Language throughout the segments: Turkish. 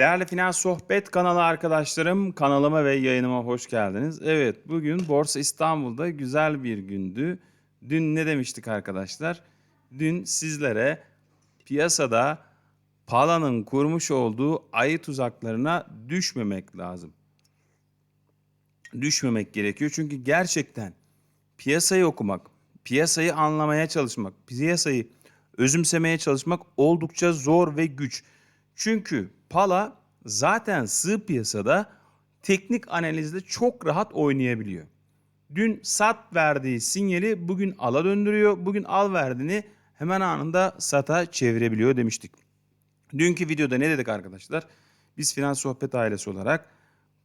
Değerli Finans Sohbet kanalı arkadaşlarım, kanalıma ve yayınıma hoş geldiniz. Evet, bugün Borsa İstanbul'da güzel bir gündü. Dün ne demiştik arkadaşlar? Dün sizlere piyasada palanın kurmuş olduğu ayı tuzaklarına düşmemek lazım. Düşmemek gerekiyor çünkü gerçekten piyasayı okumak, piyasayı anlamaya çalışmak, piyasayı özümsemeye çalışmak oldukça zor ve güç. Çünkü pala zaten sığ piyasada teknik analizde çok rahat oynayabiliyor. Dün sat verdiği sinyali bugün ala döndürüyor. Bugün al verdiğini hemen anında sata çevirebiliyor demiştik. Dünkü videoda ne dedik arkadaşlar? Biz finans sohbet ailesi olarak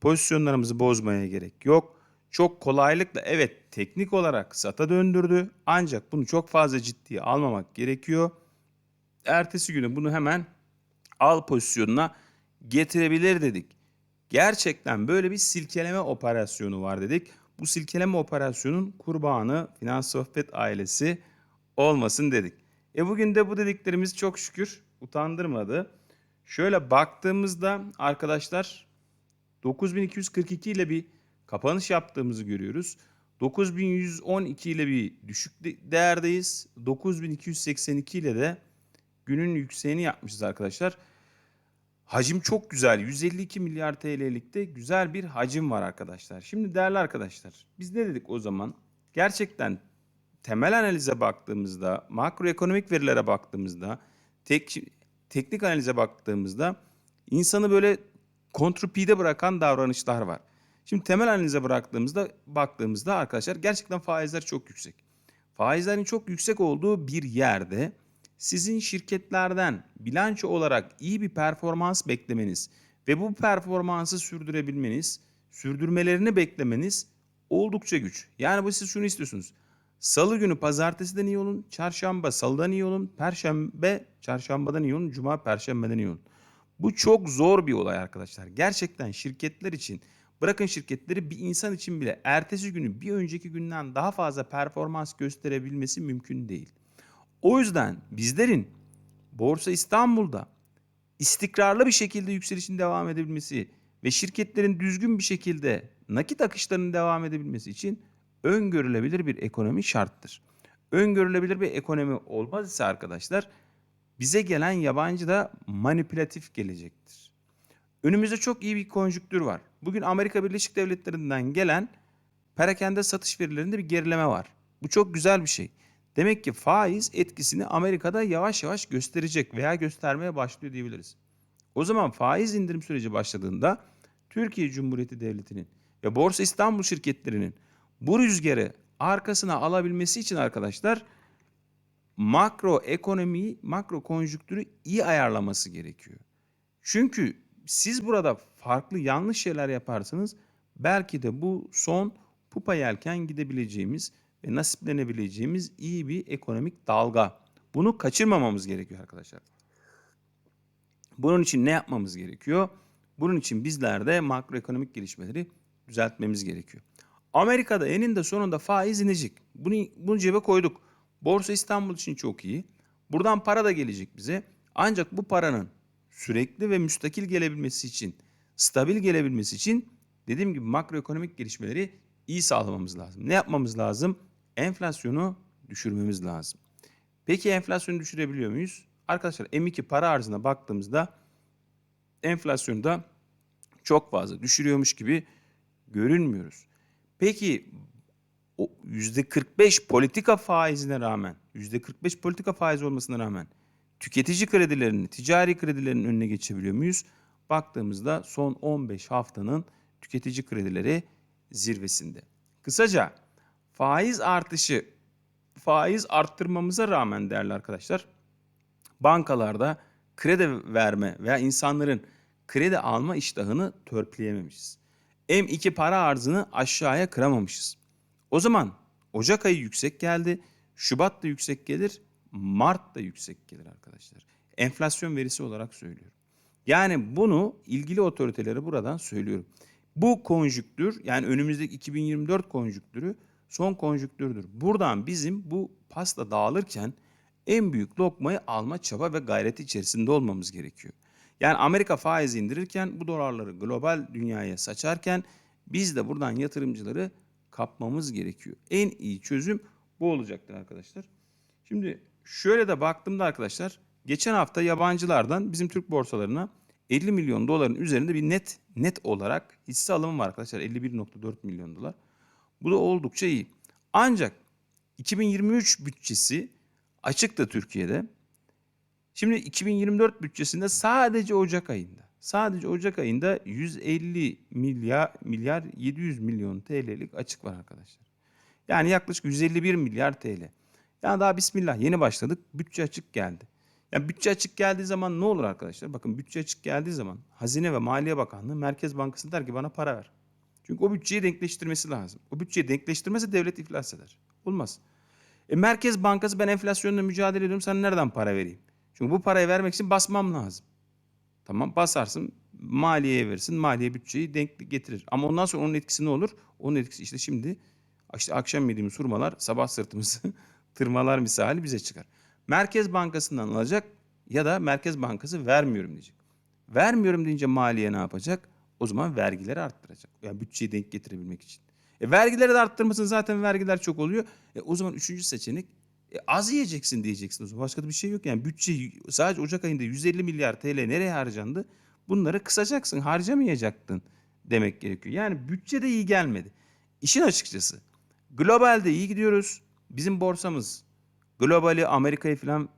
pozisyonlarımızı bozmaya gerek yok. Çok kolaylıkla evet teknik olarak sata döndürdü. Ancak bunu çok fazla ciddiye almamak gerekiyor. Ertesi günü bunu hemen al pozisyonuna getirebilir dedik. Gerçekten böyle bir silkeleme operasyonu var dedik. Bu silkeleme operasyonun kurbanı Finans Sohbet ailesi olmasın dedik. E bugün de bu dediklerimiz çok şükür utandırmadı. Şöyle baktığımızda arkadaşlar 9242 ile bir kapanış yaptığımızı görüyoruz. 9112 ile bir düşük de- değerdeyiz. 9282 ile de günün yükseğini yapmışız arkadaşlar. Hacim çok güzel. 152 milyar TL'likte güzel bir hacim var arkadaşlar. Şimdi değerli arkadaşlar biz ne dedik o zaman? Gerçekten temel analize baktığımızda, makroekonomik verilere baktığımızda, tek, teknik analize baktığımızda insanı böyle kontrpide bırakan davranışlar var. Şimdi temel analize bıraktığımızda baktığımızda arkadaşlar gerçekten faizler çok yüksek. Faizlerin çok yüksek olduğu bir yerde sizin şirketlerden bilanço olarak iyi bir performans beklemeniz ve bu performansı sürdürebilmeniz, sürdürmelerini beklemeniz oldukça güç. Yani bu siz şunu istiyorsunuz. Salı günü pazartesiden iyi olun, çarşamba salıdan iyi olun, perşembe çarşambadan iyi olun, cuma perşembeden iyi olun. Bu çok zor bir olay arkadaşlar. Gerçekten şirketler için bırakın şirketleri bir insan için bile ertesi günü bir önceki günden daha fazla performans gösterebilmesi mümkün değil. O yüzden bizlerin Borsa İstanbul'da istikrarlı bir şekilde yükselişin devam edebilmesi ve şirketlerin düzgün bir şekilde nakit akışlarının devam edebilmesi için öngörülebilir bir ekonomi şarttır. Öngörülebilir bir ekonomi olmaz ise arkadaşlar bize gelen yabancı da manipülatif gelecektir. Önümüzde çok iyi bir konjüktür var. Bugün Amerika Birleşik Devletleri'nden gelen perakende satış verilerinde bir gerileme var. Bu çok güzel bir şey. Demek ki faiz etkisini Amerika'da yavaş yavaş gösterecek veya göstermeye başlıyor diyebiliriz. O zaman faiz indirim süreci başladığında Türkiye Cumhuriyeti Devleti'nin ve Borsa İstanbul şirketlerinin bu rüzgarı arkasına alabilmesi için arkadaşlar makro ekonomiyi, makro konjüktürü iyi ayarlaması gerekiyor. Çünkü siz burada farklı yanlış şeyler yaparsanız belki de bu son pupa yelken gidebileceğimiz ve nasiplenebileceğimiz iyi bir ekonomik dalga. Bunu kaçırmamamız gerekiyor arkadaşlar. Bunun için ne yapmamız gerekiyor? Bunun için bizler de makroekonomik gelişmeleri düzeltmemiz gerekiyor. Amerika'da eninde sonunda faiz inecek. Bunu, bunu cebe koyduk. Borsa İstanbul için çok iyi. Buradan para da gelecek bize. Ancak bu paranın sürekli ve müstakil gelebilmesi için, stabil gelebilmesi için dediğim gibi makroekonomik gelişmeleri iyi sağlamamız lazım. Ne yapmamız lazım? Enflasyonu düşürmemiz lazım. Peki enflasyonu düşürebiliyor muyuz? Arkadaşlar M2 para arzına baktığımızda enflasyonu da çok fazla düşürüyormuş gibi görünmüyoruz. Peki o %45 politika faizine rağmen, %45 politika faiz olmasına rağmen tüketici kredilerini, ticari kredilerin önüne geçebiliyor muyuz? Baktığımızda son 15 haftanın tüketici kredileri zirvesinde. Kısaca faiz artışı, faiz arttırmamıza rağmen değerli arkadaşlar, bankalarda kredi verme veya insanların kredi alma iştahını törpüleyememişiz. M2 para arzını aşağıya kıramamışız. O zaman Ocak ayı yüksek geldi, Şubat da yüksek gelir, Mart da yüksek gelir arkadaşlar. Enflasyon verisi olarak söylüyorum. Yani bunu ilgili otoritelere buradan söylüyorum. Bu konjüktür yani önümüzdeki 2024 konjüktürü son konjüktürdür. Buradan bizim bu pasta dağılırken en büyük lokmayı alma çaba ve gayreti içerisinde olmamız gerekiyor. Yani Amerika faiz indirirken bu dolarları global dünyaya saçarken biz de buradan yatırımcıları kapmamız gerekiyor. En iyi çözüm bu olacaktır arkadaşlar. Şimdi şöyle de baktığımda arkadaşlar geçen hafta yabancılardan bizim Türk borsalarına 50 milyon doların üzerinde bir net net olarak hisse alımı var arkadaşlar 51.4 milyon dolar. Bu da oldukça iyi. Ancak 2023 bütçesi açıktı Türkiye'de. Şimdi 2024 bütçesinde sadece Ocak ayında sadece Ocak ayında 150 milyar milyar 700 milyon TL'lik açık var arkadaşlar. Yani yaklaşık 151 milyar TL. Yani daha bismillah yeni başladık. Bütçe açık geldi. Yani bütçe açık geldiği zaman ne olur arkadaşlar? Bakın bütçe açık geldiği zaman Hazine ve Maliye Bakanlığı Merkez Bankası der ki bana para ver. Çünkü o bütçeyi denkleştirmesi lazım. O bütçeyi denkleştirmezse devlet iflas eder. Olmaz. E Merkez Bankası ben enflasyonla mücadele ediyorum sana nereden para vereyim? Çünkü bu parayı vermek için basmam lazım. Tamam basarsın maliyeye verirsin maliye bütçeyi denk getirir. Ama ondan sonra onun etkisi ne olur? Onun etkisi işte şimdi işte akşam yediğimiz hurmalar sabah sırtımızı tırmalar misali bize çıkar. Merkez Bankası'ndan alacak ya da Merkez Bankası vermiyorum diyecek. Vermiyorum deyince maliye ne yapacak? O zaman vergileri arttıracak. Yani bütçeyi denk getirebilmek için. E, vergileri de arttırmasın zaten vergiler çok oluyor. E, o zaman üçüncü seçenek e, az yiyeceksin diyeceksin o zaman. Başka da bir şey yok. Yani bütçe sadece Ocak ayında 150 milyar TL nereye harcandı? Bunları kısacaksın, harcamayacaktın demek gerekiyor. Yani bütçe de iyi gelmedi. İşin açıkçası globalde iyi gidiyoruz. Bizim borsamız globali Amerika'yı falan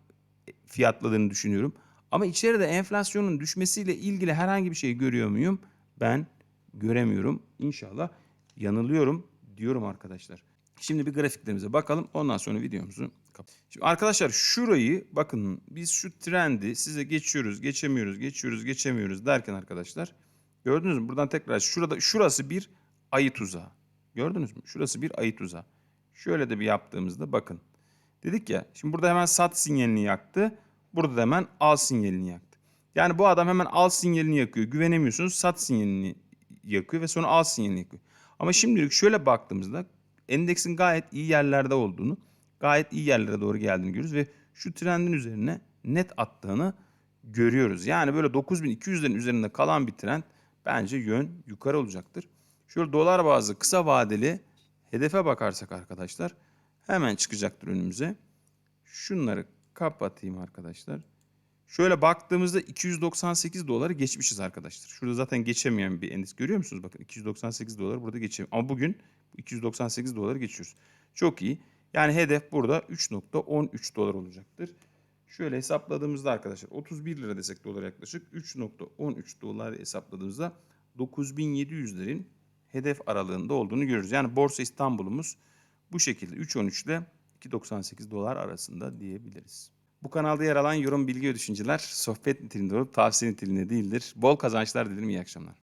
fiyatladığını düşünüyorum. Ama içeride enflasyonun düşmesiyle ilgili herhangi bir şey görüyor muyum? Ben göremiyorum. İnşallah yanılıyorum diyorum arkadaşlar. Şimdi bir grafiklerimize bakalım. Ondan sonra videomuzu. Şimdi arkadaşlar şurayı bakın biz şu trendi size geçiyoruz, geçemiyoruz, geçiyoruz, geçemiyoruz derken arkadaşlar gördünüz mü? Buradan tekrar şurada şurası bir ayı tuzağı. Gördünüz mü? Şurası bir ayı tuzağı. Şöyle de bir yaptığımızda bakın. Dedik ya şimdi burada hemen sat sinyalini yaktı. Burada da hemen al sinyalini yaktı. Yani bu adam hemen al sinyalini yakıyor. Güvenemiyorsunuz sat sinyalini yakıyor ve sonra al sinyalini yakıyor. Ama şimdilik şöyle baktığımızda endeksin gayet iyi yerlerde olduğunu, gayet iyi yerlere doğru geldiğini görüyoruz ve şu trendin üzerine net attığını görüyoruz. Yani böyle 9200'lerin üzerinde kalan bir trend bence yön yukarı olacaktır. Şöyle dolar bazlı kısa vadeli hedefe bakarsak arkadaşlar hemen çıkacaktır önümüze. Şunları kapatayım arkadaşlar. Şöyle baktığımızda 298 doları geçmişiz arkadaşlar. Şurada zaten geçemeyen bir endeks görüyor musunuz? Bakın 298 doları burada geçemiyor. Ama bugün 298 doları geçiyoruz. Çok iyi. Yani hedef burada 3.13 dolar olacaktır. Şöyle hesapladığımızda arkadaşlar 31 lira desek dolar yaklaşık 3.13 dolar hesapladığımızda 9700'lerin hedef aralığında olduğunu görürüz. Yani Borsa İstanbul'umuz bu şekilde 3.13 ile 2.98 dolar arasında diyebiliriz. Bu kanalda yer alan yorum, bilgi ve düşünceler sohbet niteliğinde olup tavsiye niteliğinde değildir. Bol kazançlar dilerim, iyi akşamlar.